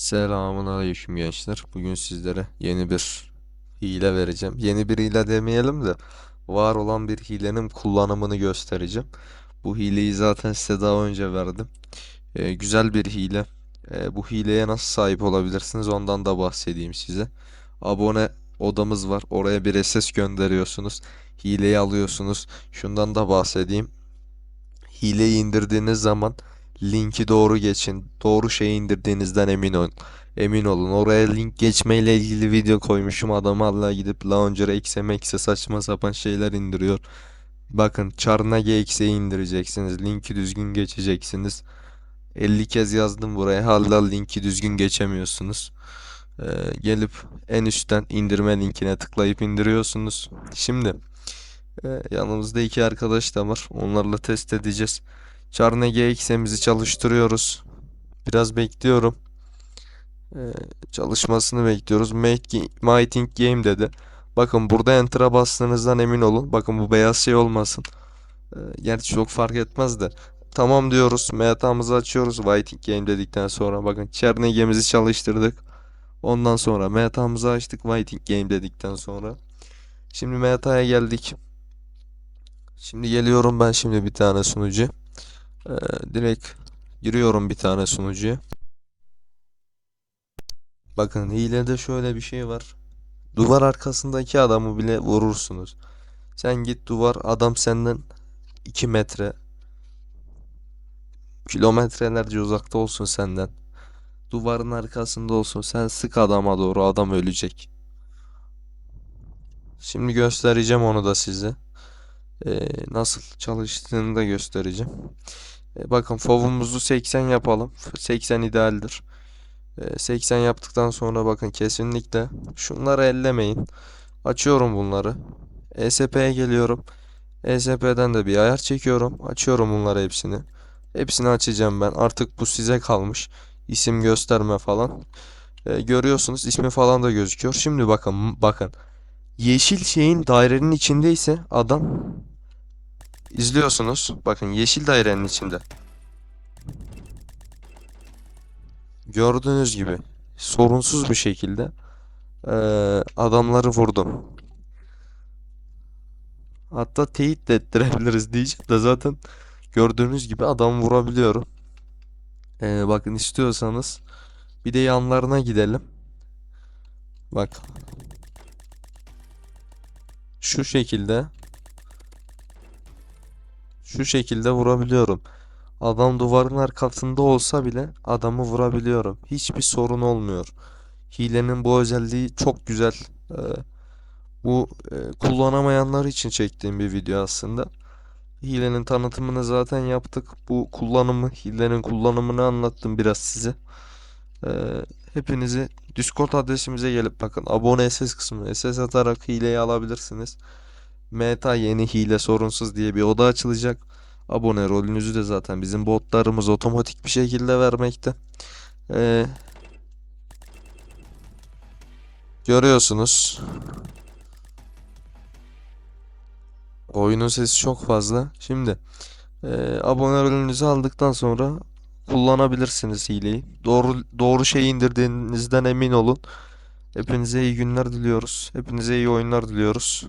Selamun aleyküm gençler. Bugün sizlere yeni bir hile vereceğim. Yeni bir hile demeyelim de var olan bir hilenin kullanımını göstereceğim. Bu hileyi zaten size daha önce verdim. Ee, güzel bir hile. Ee, bu hileye nasıl sahip olabilirsiniz ondan da bahsedeyim size. Abone odamız var. Oraya bir SS gönderiyorsunuz. Hileyi alıyorsunuz. Şundan da bahsedeyim. Hileyi indirdiğiniz zaman linki doğru geçin. Doğru şeyi indirdiğinizden emin olun. Emin olun. Oraya link geçmeyle ilgili video koymuşum. Adam hala gidip Launcher'a exe mexe saçma sapan şeyler indiriyor. Bakın Charnage exe'yi indireceksiniz. Linki düzgün geçeceksiniz. 50 kez yazdım buraya. Hala linki düzgün geçemiyorsunuz. Ee, gelip en üstten indirme linkine tıklayıp indiriyorsunuz. Şimdi e, yanımızda iki arkadaş da var. Onlarla test edeceğiz. Charnage exe'mizi çalıştırıyoruz. Biraz bekliyorum. Ee, çalışmasını bekliyoruz. Mighting Game dedi. Bakın burada Enter'a bastığınızdan emin olun. Bakın bu beyaz şey olmasın. Ee, gerçi çok fark etmez de. Tamam diyoruz. Meta'mızı açıyoruz. Waiting Game dedikten sonra. Bakın Charnage'mizi çalıştırdık. Ondan sonra meta'mızı açtık. Waiting Game dedikten sonra. Şimdi meta'ya geldik. Şimdi geliyorum ben şimdi bir tane sunucu. Ee, direkt giriyorum bir tane sunucuya. Bakın hilede şöyle bir şey var. Duvar arkasındaki adamı bile vurursunuz. Sen git duvar adam senden 2 metre kilometrelerce uzakta olsun senden. Duvarın arkasında olsun. Sen sık adama doğru adam ölecek. Şimdi göstereceğim onu da size. Ee, nasıl çalıştığını da göstereceğim. E, bakın FOV'umuzu 80 yapalım. 80 idealdir. E, 80 yaptıktan sonra bakın kesinlikle şunları ellemeyin. Açıyorum bunları. ESP'ye geliyorum. ESP'den de bir ayar çekiyorum. Açıyorum bunları hepsini. Hepsini açacağım ben. Artık bu size kalmış. İsim gösterme falan. E, görüyorsunuz ismi falan da gözüküyor. Şimdi bakın bakın. Yeşil şeyin dairenin içindeyse adam izliyorsunuz. Bakın yeşil dairenin içinde. Gördüğünüz gibi sorunsuz bir şekilde eee, adamları vurdum. Hatta teyit de ettirebiliriz diyeceğim de zaten gördüğünüz gibi adam vurabiliyorum. Eee, bakın istiyorsanız bir de yanlarına gidelim. Bak şu şekilde şu şekilde vurabiliyorum. Adam duvarın arkasında olsa bile adamı vurabiliyorum. Hiçbir sorun olmuyor. Hilenin bu özelliği çok güzel. Ee, bu e, kullanamayanlar için çektiğim bir video aslında. Hilenin tanıtımını zaten yaptık. Bu kullanımı, hilenin kullanımını anlattım biraz size. Ee, hepinizi Discord adresimize gelip bakın abone SS kısmına SS atarak hileyi alabilirsiniz. Meta yeni hile sorunsuz diye bir oda açılacak. Abone rolünüzü de zaten bizim botlarımız otomatik bir şekilde vermekte. Ee, görüyorsunuz. Oyunun sesi çok fazla. Şimdi e, abone rolünüzü aldıktan sonra kullanabilirsiniz hileyi. Doğru doğru şeyi indirdiğinizden emin olun. Hepinize iyi günler diliyoruz. Hepinize iyi oyunlar diliyoruz.